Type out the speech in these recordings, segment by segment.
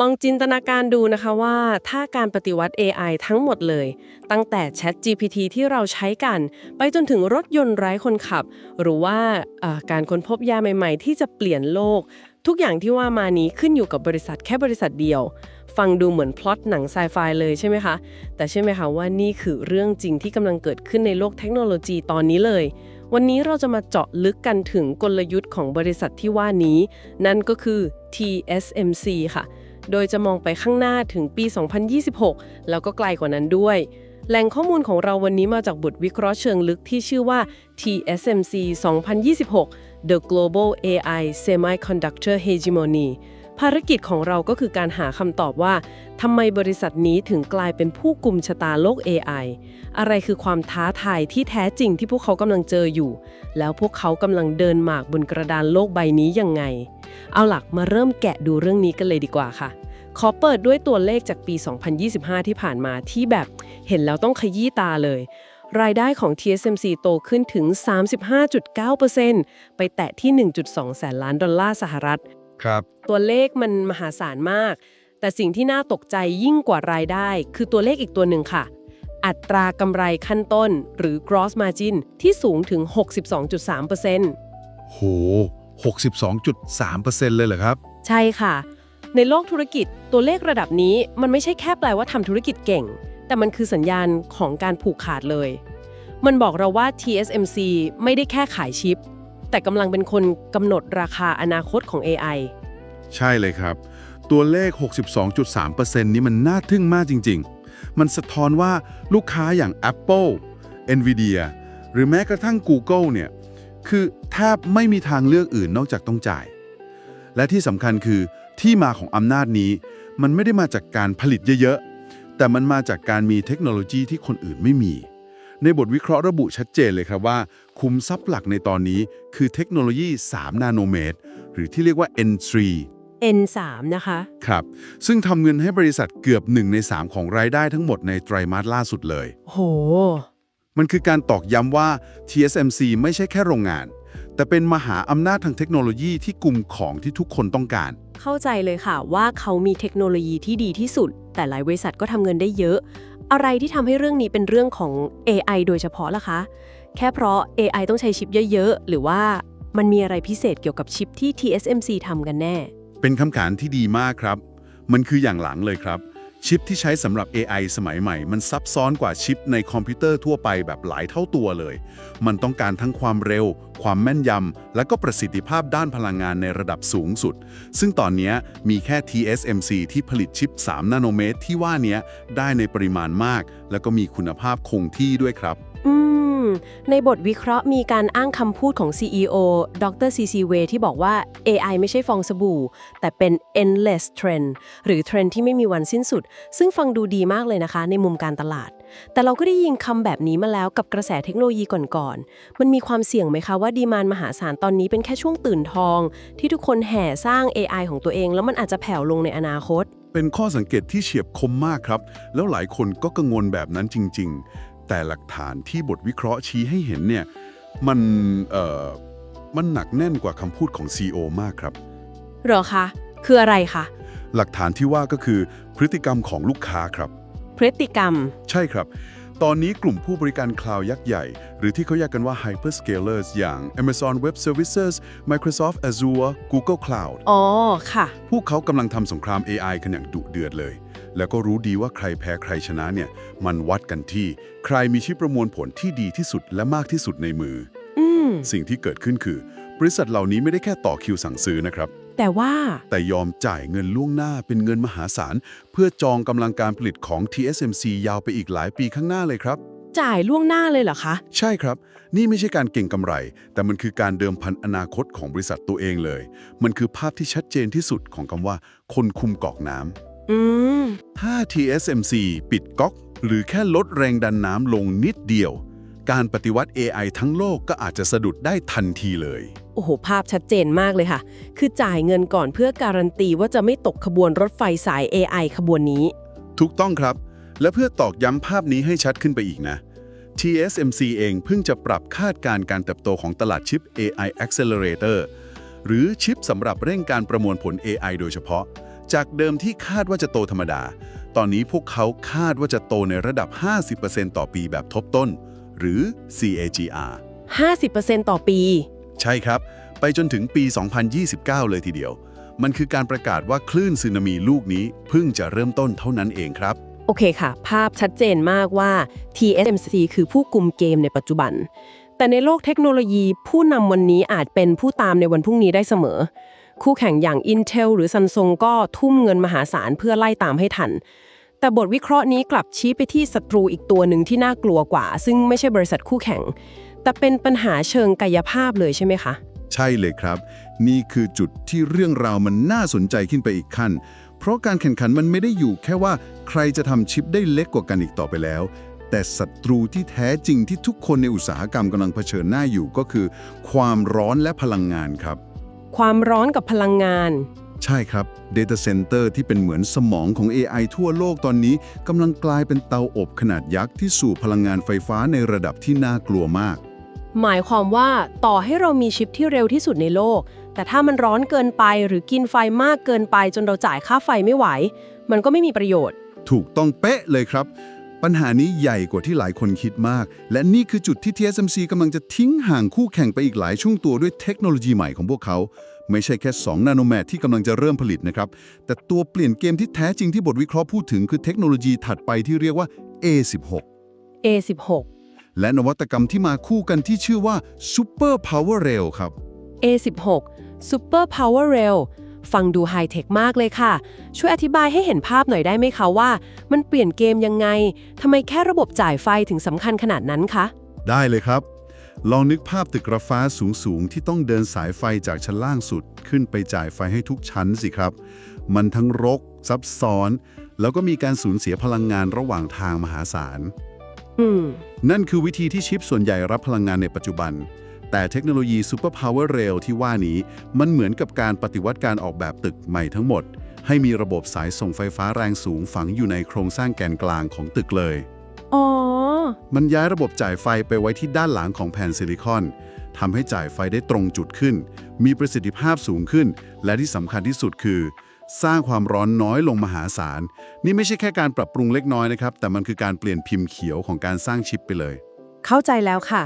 ลองจินตนาการดูนะคะว่า ถ้าการปฏิวัติ AI ทั้งหมดเลย ตั้งแต่ Chat GPT ที่เราใช้กัน ไปจนถึงรถยนต์ไร้คนขับ หรือว่าการค้นพบยาใหม่ ๆ ที่จะเปลี่ยนโลก ทุกอย่างที่ว่ามานี้ขึ้นอยู่กับบริษัทแค่บริษัทเดียว ฟังดูเหมือนพล็อตหนังไซไฟเลยใช่ไหมคะ แต่ใช่ไหมคะว่านี่คือเรื่องจริงที่กำลังเกิดขึ้นในโลกเทคโนโลยีตอนนี้เลยวันนี้เราจะมาเจาะลึกกันถึงกลยุทธ์ของบริษัทที่ว่านี้ นั่นก็คือ TSMC ค่ะ โดยจะมองไปข้างหน้าถึงปี 2026 แล้วก็ไกลกว่านั้นด้วย แหล่งข้อมูลของเราวันนี้มาจากบทวิเคราะห์เชิงลึกที่ชื่อว่า TSMC 2026 The Global AI Semiconductor Hegemony ภารกิจของเราก็คือการหาคำตอบว่าทำไมบริษัทนี้ถึงกลายเป็นผู้กลุ่มชะตาโลก AI อะไรคือความท้าทายที่แท้จริงที่พวกเขากำลังเจออยู่ แล้วพวกเขากำลังเดินหมากบนกระดานโลกใบนี้ยังไง เอาหลักมาเริ่มแกะดูเรื่องนี้กันเลยดีกว่าค่ะ ขอเปิดด้วยตัวเลขจากปี 2025 ที่ผ่านมาที่แบบเห็นแล้วต้องขยี้ตาเลย รายได้ของ TSMC โตขึ้นถึง 35.9%ไปแตะที่ 1.2 แสนล้านดอลลาร์สหรัฐ ครับ ตัวเลขมันมหาศาลมาก แต่สิ่งที่น่าตกใจยิ่งกว่ารายได้ คือตัวเลขอีกตัวหนึ่งค่ะอัตรากำไรขั้นต้นหรือ gross margin ที่สูงถึง 62.3%โห 62.3%เลยเหรอครับ ใช่ค่ะ ในโลกธุรกิจตัวเลขระดับนี้มันไม่ใช่แค่แปลว่าทำธุรกิจเก่ง แต่มันคือสัญญาณของการผูกขาดเลย มันบอกเราว่า TSMC ไม่ได้แค่ขายชิป แต่กำลังเป็นคนกำหนดราคาอนาคตของ AI ใช่เลยครับ ตัวเลข 62.3%นี้มันน่าทึ่งมากจริง ๆ มันสะท้อนว่าลูกค้าอย่าง Apple, Nvidia หรือแม้กระทั่ง Google เนี่ย คือแทบไม่มีทางเลือกอื่นนอกจากต้องจ่าย และที่สำคัญคือที่มาของอำนาจนี้ มันไม่ได้มาจากการผลิตเยอะๆ แต่มันมาจากการมีเทคโนโลยีที่คนอื่นไม่มี ในบทวิเคราะห์ระบุชัดเจนเลยครับว่าคุมทรัพย์หลักในตอนนี้คือเทคโนโลยี 3 นาโนเมตร หรือที่เรียกว่า N3 N3 นะคะ ครับ ซึ่งทำเงินให้บริษัทเกือบ 1 ใน 3 ของรายได้ทั้งหมดในไตรมาสล่าสุดเลย โห มันคือการตอกย้ำว่า TSMC ไม่ใช่แค่โรงงาน แต่เป็นมหาอำนาจทางเทคโนโลยีที่กลุ่มของที่ทุกคนต้องการ เข้าใจเลยค่ะว่าเขามีเทคโนโลยีที่ดีที่สุด แต่หลายบริษัทก็ทำเงินได้เยอะ อะไรที่ทำให้เรื่องนี้เป็นเรื่องของ AI โดยเฉพาะล่ะคะ แค่เพราะ AI ต้องใช้ชิปเยอะๆ หรือว่ามันมีอะไรพิเศษเกี่ยวกับชิปที่ TSMC ทำกันแน่ เป็นคำถามที่ดีมากครับ มันคืออย่างหลังเลยครับ ชิปที่ใช้สำหรับ AI สมัยใหม่ มันซับซ้อนกว่าชิปในคอมพิวเตอร์ทั่วไปแบบหลายเท่าตัวเลย มันต้องการทั้งความเร็ว ความแม่นยำ และก็ประสิทธิภาพด้านพลังงานในระดับสูงสุด ซึ่งตอนนี้มีแค่ TSMC ที่ผลิตชิป 3 นาโนเมตรที่ว่านี้ได้ในปริมาณมาก และก็มีคุณภาพคงที่ด้วยครับ อืม ในบทวิเคราะห์มีการอ้างคำพูดของ CEO ดร CC Way ที่บอกว่า AI ไม่ใช่ฟองสบู่ แต่เป็น endless trend หรือเทรนด์ที่ไม่มีวันสิ้นสุด ซึ่งฟังดูดีมากเลยนะคะ ในมุมการตลาด แต่เราก็ได้ยินคำแบบนี้มาแล้วกับกระแสเทคโนโลยีก่อนๆ มันมีความเสี่ยงไหมคะว่าดีมานมหาศาลตอนนี้เป็นแค่ช่วงตื่นทอง ที่ทุกคนแห่สร้าง AI ของตัวเอง แล้วมันอาจจะแผ่วลงในอนาคตเป็นข้อสังเกตที่เฉียบคมมากครับ แล้วหลายคนก็กังวลแบบนั้นจริงๆ แต่หลักฐานที่บทวิเคราะห์ชี้ให้เห็นเนี่ยมันเอ่อมันหนักแน่นกว่าคำพูดของ CEO มากครับเหรอคะ คืออะไรคะ หลักฐานที่ว่าก็คือพฤติกรรมของลูกค้าครับ พฤติกรรม ใช่ครับ ตอนนี้กลุ่มผู้บริการคลาวด์ยักษ์ใหญ่ หรือที่เขาเรียกกันว่า hyperscalers อย่าง Amazon Web Services Microsoft Azure Google Cloud อ๋อ ค่ะ พวกเขากำลังทำสงคราม AI กันอย่างดุเดือดเลย แล้วก็รู้ดีว่าใครแพ้ใครชนะเนี่ย มันวัดกันที่ ใครมีชิปประมวลผลที่ดีที่สุดและมากที่สุดในมืออืมสิ่งที่เกิดขึ้นคือบริษัทเหล่านี้ไม่ได้แค่ต่อคิวสั่งซื้อนะครับ แต่ว่า แต่ยอมจ่ายเงินล่วงหน้าเป็นเงินมหาศาล เพื่อจองกำลังการผลิตของ TSMC ยาวไปอีกหลายปีข้างหน้าเลยครับจ่ายล่วงหน้าเลยเหรอคะ ใช่ครับ นี่ไม่ใช่การเก่งกำไร แต่มันคือการเดิมพันอนาคตของบริษัทตัวเองเลย มันคือภาพที่ชัดเจนที่สุดของคำว่า คนคุมกอกน้ำ อืม ถ้า TSMC ปิดก๊อก หรือแค่ลดแรงดันน้ำลงนิดเดียว การปฏิวัติ AI ทั้งโลกก็อาจจะสะดุดได้ทันทีเลย โอ้โห ภาพชัดเจนมากเลยค่ะ คือจ่ายเงินก่อนเพื่อการันตีว่าจะไม่ตกขบวนรถไฟสาย AI ขบวนนี้ ถูกต้องครับ และเพื่อตอกย้ำภาพนี้ให้ชัดขึ้นไปอีกนะ TSMC เองเพิ่งจะปรับคาดการณ์การเติบโตของตลาดชิป AI Accelerator หรือชิปสำหรับเร่งการประมวลผล AI โดยเฉพาะ จากเดิมที่คาดว่าจะโตธรรมดา ตอนนี้พวกเขาคาดว่าจะโตในระดับ 50%ต่อปีแบบทบต้น หรือ CAGR 50%ต่อปี ใช่ครับ ไปจนถึงปี 2029 เลยทีเดียว มันคือการประกาศว่าคลื่นสึนามิลูกนี้เพิ่งจะเริ่มต้นเท่านั้นเองครับ โอเคค่ะ ภาพชัดเจนมากว่า TSMC คือผู้กุมเกมในปัจจุบัน แต่ในโลกเทคโนโลยีผู้นำวันนี้อาจเป็นผู้ตามในวันพรุ่งนี้ได้เสมอ คู่แข่งอย่าง Intel หรือ Samsung ก็ทุ่มเงินมหาศาลเพื่อไล่ตามให้ทัน แต่บทวิเคราะห์นี้กลับชี้ไปที่ศัตรูอีกตัวหนึ่งที่น่ากลัวกว่า ซึ่งไม่ใช่บริษัทคู่แข่ง แต่เป็นปัญหาเชิงกายภาพเลยใช่ไหมคะ ใช่เลยครับ นี่คือจุดที่เรื่องราวมันน่าสนใจขึ้นไปอีกขั้น เพราะการแข่งขันมันไม่ได้อยู่แค่ว่าใครจะทำชิปได้เล็กกว่ากันอีกต่อไปแล้วแต่ศัตรูที่แท้จริงที่ทุกคนในอุตสาหกรรมกำลังเผชิญหน้าอยู่ก็คือ ความร้อนและพลังงานครับ ความร้อนกับพลังงาน ใช่ครับ Data Center ที่เป็นเหมือนสมองของ AI ทั่วโลกตอนนี้กำลังกลายเป็นเตาอบขนาดยักษ์ที่สู่พลังงานไฟฟ้าในระดับที่น่ากลัวมาก หมายความว่าต่อให้เรามีชิปที่เร็วที่สุดในโลก แต่ถ้ามันร้อนเกินไปหรือกินไฟมากเกินไปจนเราจ่ายค่าไฟไม่ไหว มันก็ไม่มีประโยชน์ ถูกต้องเป๊ะเลยครับ ปัญหานี้ใหญ่กว่าที่หลายคนคิดมาก และนี่คือจุดที่ TSMC กำลังจะทิ้งห่างคู่แข่งไปอีกหลายช่วงตัวด้วยเทคโนโลยีใหม่ของพวกเขา ไม่ใช่แค่ 2 นาโนเมตรที่กำลังจะเริ่มผลิตนะครับ แต่ตัวเปลี่ยนเกมที่แท้จริงที่บทวิเคราะห์พูดถึงคือเทคโนโลยีถัดไปที่เรียกว่า A16 A16 และนวัตกรรมที่มาคู่กันที่ชื่อว่า Super Power Rail ครับ A16 Super Power Rail ฟังดูไฮเทคมากเลยค่ะ ช่วยอธิบายให้เห็นภาพหน่อยได้ไหมคะว่า มันเปลี่ยนเกมยังไงทำไมแค่ระบบจ่ายไฟถึงสำคัญขนาดนั้นคะ ได้เลยครับ ลองนึกภาพตึกระฟ้าสูง ๆ ที่ต้องเดินสายไฟจากชั้นล่างสุด ขึ้นไปจ่ายไฟให้ทุกชั้นสิครับ มันทั้งรก ซับซ้อน แล้วก็มีการสูญเสียพลังงานระหว่างทางมหาศาลอืมนั่นคือวิธีที่ชิปส่วนใหญ่รับพลังงานในปัจจุบัน แต่เทคโนโลยี Super Power Rail ที่ว่านี้มันเหมือนกับการปฏิวัติการออกแบบตึกใหม่ทั้งหมด ให้มีระบบสายส่งไฟฟ้าแรงสูงฝังอยู่ในโครงสร้างแกนกลางของตึกเลยอ๋อมันย้ายระบบจ่ายไฟไปไว้ที่ด้านหลังของแผ่นซิลิคอนทำให้จ่ายไฟได้ตรงจุดขึ้น มีประสิทธิภาพสูงขึ้น และที่สำคัญที่สุดคือ สร้างความร้อนน้อยลงมหาศาล นี่ไม่ใช่แค่การปรับปรุงเล็กน้อยนะครับ แต่มันคือการเปลี่ยนพิมพ์เขียวของการสร้างชิปไปเลย เข้าใจแล้วค่ะ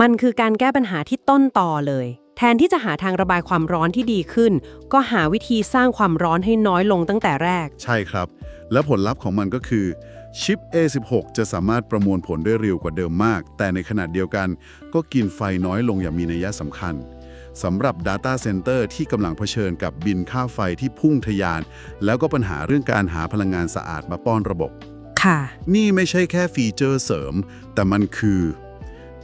มันคือการแก้ปัญหาที่ต้นต่อเลย แทนที่จะหาทางระบายความร้อนที่ดีขึ้น ก็หาวิธีสร้างความร้อนให้น้อยลงตั้งแต่แรก ใช่ครับ และผลลัพธ์ของมันก็คือชิป A16 จะสามารถประมวลผลได้เร็วกว่าเดิมมาก แต่ในขณะเดียวกัน ก็กินไฟน้อยลงอย่างมีนัยสำคัญสำหรับ Data Center ที่กำลังเผชิญกับบินค่าไฟที่พุ่งทะยาน แล้วก็ปัญหาเรื่องการหาพลังงานสะอาดมาป้อนระบบ ค่ะ นี่ไม่ใช่แค่ฟีเจอร์เสริม แต่มันคือ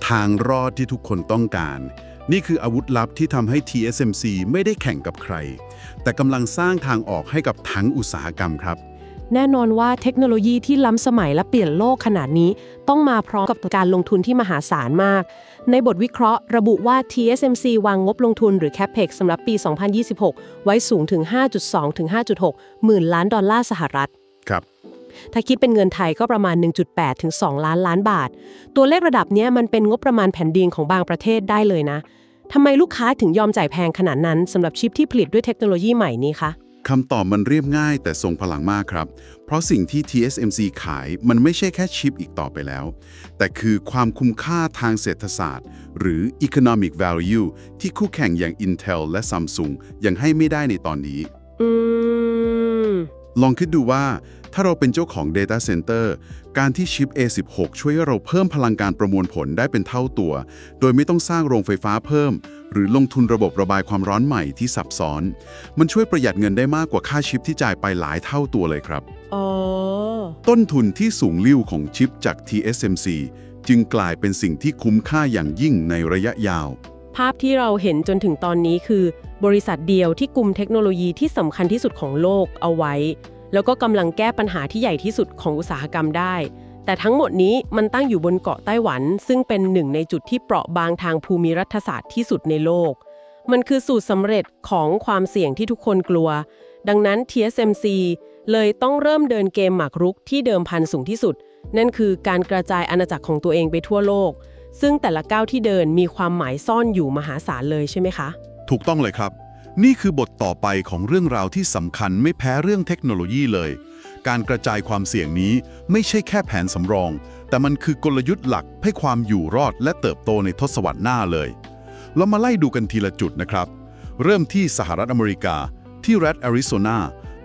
ทางรอดที่ทุกคนต้องการ นี่คืออาวุธลับที่ทำให้ TSMC ไม่ได้แข่งกับใคร แต่กำลังสร้างทางออกให้กับทั้งอุตสาหกรรมครับ แน่นอนว่าเทคโนโลยีที่ล้ำสมัยและเปลี่ยนโลกขนาดนี้ ต้องมาพร้อมกับการลงทุนที่มหาศาลมาก ในบทวิเคราะห์ระบุว่า TSMC วางงบลงทุนหรือ CAPEX สำหรับปี 2026 ไว้สูงถึง 5.2 ถึง 5.6 หมื่นล้านดอลลาร์สหรัฐ ครับ ถ้าคิดเป็นเงินไทยก็ประมาณ 1.8 ถึง 2 ล้านล้านบาท ตัวเลขระดับเนี้ยมันเป็นงบประมาณแผ่นดินของบางประเทศได้เลยนะทำไมลูกค้าถึงยอมจ่ายแพงขนาดนั้นสำหรับชิปที่ผลิตด้วยเทคโนโลยีใหม่นี้คะคำตอบมันเรียบง่ายแต่ทรงพลังมากครับ เพราะสิ่งที่ TSMC ขายมันไม่ใช่แค่ชิปอีกต่อไปแล้ว แต่คือความคุ้มค่าทางเศรษฐศาสตร์ หรือ economic value ที่คู่แข่งอย่าง Intel และ Samsung ยังให้ไม่ได้ในตอนนี้ อืม ลองคิดดูว่าถ้าเราเป็นเจ้าของ Data Center การที่ชิป A16 ช่วยให้เราเพิ่มพลังการประมวลผลได้เป็นเท่าตัว โดยไม่ต้องสร้างโรงไฟฟ้าเพิ่ม หรือลงทุนระบบระบายความร้อนใหม่ที่ซับซ้อน มันช่วยประหยัดเงินได้มากกว่าค่าชิปที่จ่ายไปหลายเท่าตัวเลยครับอ๋อต้นทุนที่สูงลิ่วของชิปจาก TSMC จึงกลายเป็นสิ่งที่คุ้มค่าอย่างยิ่งในระยะยาว ภาพที่เราเห็นจนถึงตอนนี้คือ บริษัทเดียวที่กลุ่มเทคโนโลยีที่สำคัญที่สุดของโลกเอาไว้ แล้วก็กำลังแก้ปัญหาที่ใหญ่ที่สุดของอุตสาหกรรมได้ แต่ทั้งหมดนี้มันตั้งอยู่บนเกาะไต้หวัน ซึ่งเป็นหนึ่งในจุดที่เปราะบางทางภูมิรัฐศาสตร์ที่สุดในโลก มันคือสูตรสำเร็จของความเสี่ยงที่ทุกคนกลัว ดังนั้น TSMC เลยต้องเริ่มเดินเกมหมากรุกที่เดิมพันสูงที่สุด นั่นคือการกระจายอาณาจักรของตัวเองไปทั่วโลก ซึ่งแต่ละก้าวที่เดินมีความหมายซ่อนอยู่มหาศาลเลยใช่ไหมคะ ถูกต้องเลยครับ นี่คือบทต่อไปของเรื่องราวที่สำคัญไม่แพ้เรื่องเทคโนโลยีเลย การกระจายความเสี่ยงนี้ไม่ใช่แค่แผนสำรอง แต่มันคือกลยุทธ์หลักให้ความอยู่รอดและเติบโตในทศวรรษหน้าเลยเรามาไล่ดูกันทีละจุดนะครับ เริ่มที่สหรัฐอเมริกา ที่รัฐแอริโซนา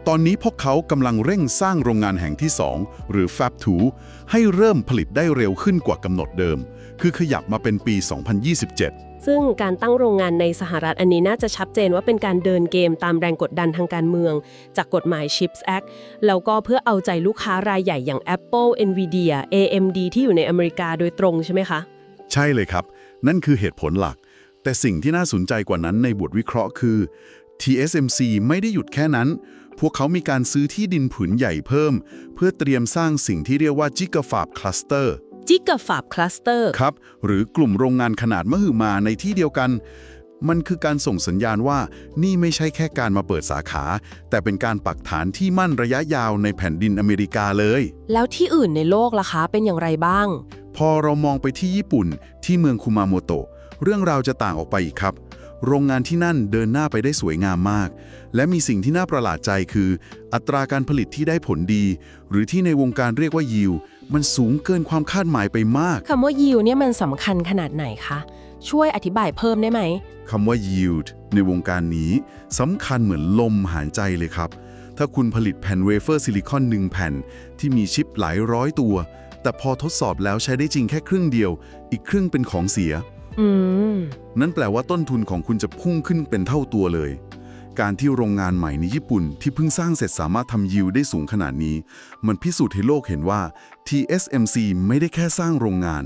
ตอนนี้พวกเขากำลังเร่งสร้างโรงงานแห่งที่ 2 หรือ Fab 2 ให้เริ่มผลิตได้เร็วขึ้นกว่ากำหนดเดิม คือขยับมาเป็นปี 2027 ซึ่งการตั้งโรงงานในสหรัฐอันนี้น่าจะชัดเจนว่าเป็นการเดินเกมตามแรงกดดันทางการเมือง จากกฎหมาย CHIPS Act แล้วก็เพื่อเอาใจลูกค้ารายใหญ่อย่าง Apple, Nvidia, AMD ที่อยู่ในอเมริกาโดยตรงใช่ไหมคะ ใช่เลยครับ นั่นคือเหตุผลหลัก แต่สิ่งที่น่าสนใจกว่านั้นในบทวิเคราะห์คือ TSMC ไม่ได้หยุดแค่นั้น พวกเขามีการซื้อที่ดินผืนใหญ่เพิ่ม เพื่อเตรียมสร้างสิ่งที่เรียกว่า Gigafab Cluster Gigafab Cluster ครั บ หรือกลุ่มโรงงานขนาดมหึมาในที่เดียวกัน มันคือการส่งสัญญาณว่านี่ไม่ใช่แค่การมาเปิดสาขา แต่เป็นการปักฐานที่มั่นระยะยาวในแผ่นดินอเมริกาเลย แล้วที่อื่นในโลกล่ะคะ เป็นอย่างไรบ้าง พอเรามองไปที่ญี่ปุ่น ที่เมืองคุมาโมโตะเรื่องราวจะต่างออกไปอีกครับ โรงงานที่นั่นเดินหน้าไปได้สวยงามมาก และมีสิ่งที่น่าประหลาดใจคือ อัตราการผลิตที่ได้ผลดี หรือที่ในวงการเรียกว่ายิว มันสูงเกินความคาดหมายไปมาก คำว่า yield เนี่ยมันสำคัญขนาดไหนคะ ช่วยอธิบายเพิ่มได้ไหม คำว่า yield ในวงการนี้สำคัญเหมือนลมหายใจเลยครับ ถ้าคุณผลิตแผ่นเวเฟอร์ซิลิคอนหนึ่งแผ่น ที่มีชิปหลายร้อยตัว แต่พอทดสอบแล้วใช้ได้จริงแค่ครึ่งเดียว อีกครึ่งเป็นของเสีย อืม นั่นแปลว่าต้นทุนของคุณจะพุ่งขึ้นเป็นเท่าตัวเลย การที่โรงงานใหม่ในญี่ปุ่นที่เพิ่งสร้างเสร็จสามารถทำยิวได้สูงขนาดนี้ มันพิสูจน์ให้โลกเห็นว่า TSMC ไม่ได้แค่สร้างโรงงาน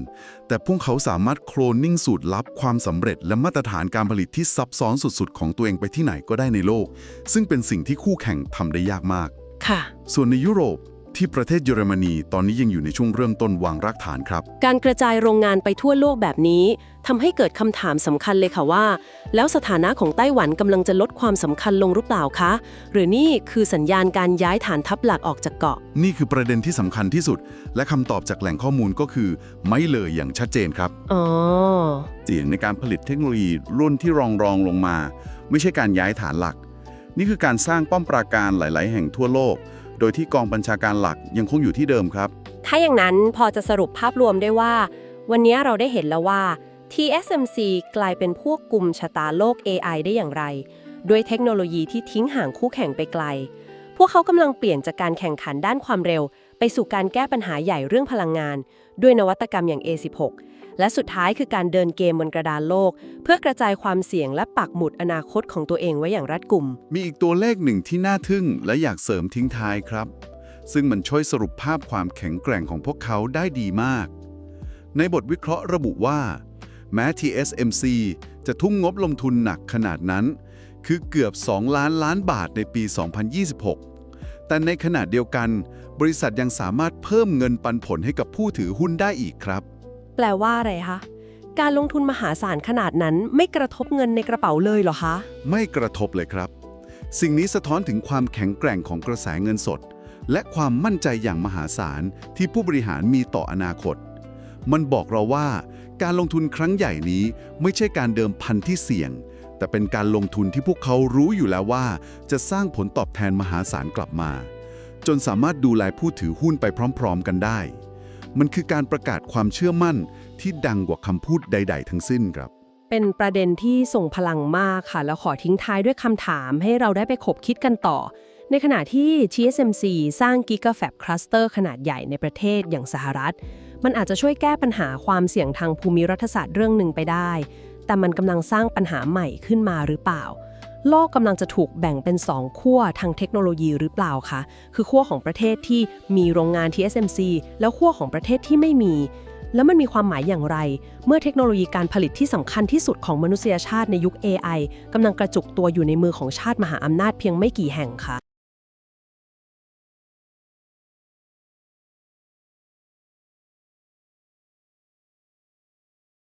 แต่พวกเขาสามารถโคลนนิ่งสูตรลับความสำเร็จและมาตรฐานการผลิตที่ซับซ้อนสุดๆ ของตัวเองไปที่ไหนก็ได้ในโลก ซึ่งเป็นสิ่งที่คู่แข่งทำได้ยากมาก ค่ะ ส่วนในยุโรป ที่ประเทศเยอรมนีตอนนี้ยังอยู่ในช่วงเริ่มต้นวางรากฐานครับ การกระจายโรงงานไปทั่วโลกแบบนี้ทำให้เกิดคำถามสำคัญเลยค่ะว่า แล้วสถานะของไต้หวันกำลังจะลดความสำคัญลงหรือเปล่าคะ หรือนี่คือสัญญาณการย้ายฐานทัพหลักออกจากเกาะ นี่คือประเด็นที่สำคัญที่สุด และคำตอบจากแหล่งข้อมูลก็คือ ไม่เลยอย่างชัดเจนครับอ๋อเสี่ยงในการผลิตเทคโนโลยีรุ่นที่รองรองลงมา ไม่ใช่การย้ายฐานหลัก นี่คือการสร้างป้อมปราการหลาย ๆ แห่งทั่วโลก โดยที่กองบัญชาการหลักยังคงอยู่ที่เดิมครับ ถ้าอย่างนั้นพอจะสรุปภาพรวมได้ว่า วันนี้เราได้เห็นแล้วว่า TSMC กลายเป็นพวกกลุ่มชะตาโลก AI ได้อย่างไร ด้วยเทคโนโลยีที่ทิ้งห่างคู่แข่งไปไกล พวกเขากำลังเปลี่ยนจากการแข่งขันด้านความเร็ว ไปสู่การแก้ปัญหาใหญ่เรื่องพลังงาน ด้วยนวัตกรรมอย่าง A16 และสุดท้ายคือการเดินเกมบนกระดานโลก เพื่อกระจายความเสี่ยงและปักหมุดอนาคตของตัวเองไว้อย่างรัดกุม มีอีกตัวเลขหนึ่งที่น่าทึ่งและอยากเสริมทิ้งท้ายครับ ซึ่งมันช่วยสรุปภาพความแข็งแกร่งของพวกเขาได้ดีมาก ในบทวิเคราะห์ระบุว่า แม้ TSMC จะทุ่มงบลงทุนหนักขนาดนั้น คือเกือบ 2 ล้านล้านบาทในปี 2026 แต่ในขณะเดียวกัน บริษัทยังสามารถเพิ่มเงินปันผลให้กับผู้ถือหุ้นได้อีกครับ แปลว่าอะไรคะ การลงทุนมหาศาลขนาดนั้นไม่กระทบเงินในกระเป๋าเลยเหรอคะ ไม่กระทบเลยครับ สิ่งนี้สะท้อนถึงความแข็งแกร่งของกระแสเงินสด และความมั่นใจอย่างมหาศาลที่ผู้บริหารมีต่ออนาคต มันบอกเราว่า การลงทุนครั้งใหญ่นี้ไม่ใช่การเดิมพันที่เสี่ยง แต่เป็นการลงทุนที่พวกเขารู้อยู่แล้วว่า จะสร้างผลตอบแทนมหาศาลกลับมา จนสามารถดูแลผู้ถือหุ้นไปพร้อม ๆ กันได้ มันคือการประกาศความเชื่อมั่นที่ดังกว่าคำพูดใด ๆ ทั้งสิ้นครับ เป็นประเด็นที่ส่งพลังมากค่ะ แล้วขอทิ้งท้ายด้วยคำถามให้เราได้ไปขบคิดกันต่อ ในขณะที่ TSMC สร้าง Gigafab Cluster ขนาดใหญ่ในประเทศอย่างสหรัฐ มันอาจจะช่วยแก้ปัญหาความเสี่ยงทางภูมิรัฐศาสตร์เรื่องหนึ่งไปได้ แต่มันกำลังสร้างปัญหาใหม่ขึ้นมาหรือเปล่า โลกกำลังจะถูกแบ่งเป็นสองขั้วทางเทคโนโลยีหรือเปล่าคะ คือขั้วของประเทศที่มีโรงงาน TSMC แล้วขั้วของประเทศที่ไม่มี แล้วมันมีความหมายอย่างไร เมื่อเทคโนโลยีการผลิตที่สำคัญที่สุดของมนุษยชาติในยุค AI กำลังกระจุกตัวอยู่ในมือของชาติมหาอำนาจเพียงไม่กี่แห่งคะ